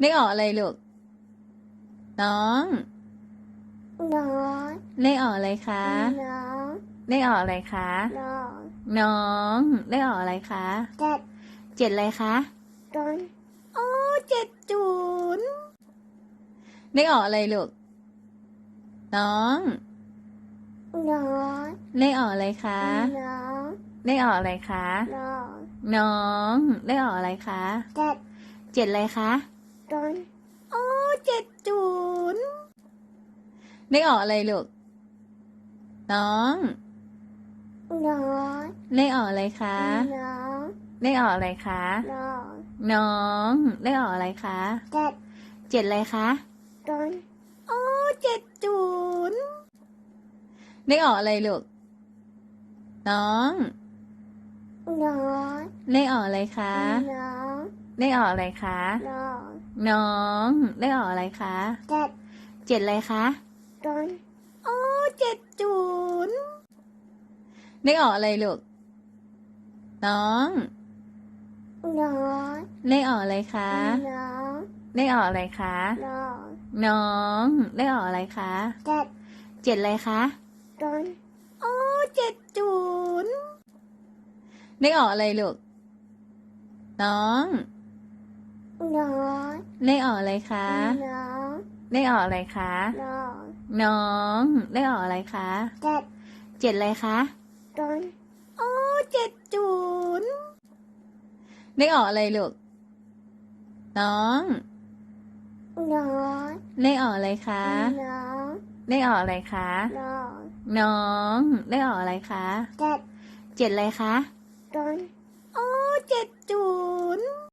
เลขออกอะไรลูก น้องน้องเลขออกอะไรคะน้องเลขออกอะไรคะน้องน้องเลขออกอะไรคะเจ็ดเจ็ดอะไรคะต้นโอ้เจ็ดจูนเลขออกอะไรลูก น้องน้องเลขออกอะไรคะน้องเลขออกอะไรคะน้องน้องเลขออกอะไรคะเจ็ดเจ็ดอะไรคะ ต้นโอ้เจ็ดจูนเลขออกอะไรลูก น้องน้องเลขออกอะไรคะน้องเลขออกอะไรคะ น้องน้องเลขออกอะไรคะเจ็ดเจ็ดอะไรคะต้นโอ้เจ็ดจูนเลขออกอะไรลูก น้องน้องเลขออกอะไรคะน้อง เลขออกอะไรคะ น้องน้องเลขออกอะไรคะเจ็ดเจ็ดอะไรคะต้นโอ้เจ็ดจูนเลขออกอะไรลูกน้องน้องเลขออกอะไรคะน้องเลขออกอะไรคะน้องน้องเลขออกอะไรคะเจ็ดเจ็ดอะไรคะต้นโอ้เจ็ดจูนเลขออกอะไรลูกน้อง น้องเลขออกอะไรคะน้องเลขออกอะไรคะน้องน้องเลขออกอะไรคะเจ็ดเจ็ดอะไรคะต้นโอ้เจ็ดจูนเลขออกอะไรลูกน้องน้องเลขออกอะไรคะน้องเลขออกอะไรคะน้องน้องเลขออกอะไรคะเจ็ดเจ็ดอะไรคะต้นโอ้เจ็ดจูน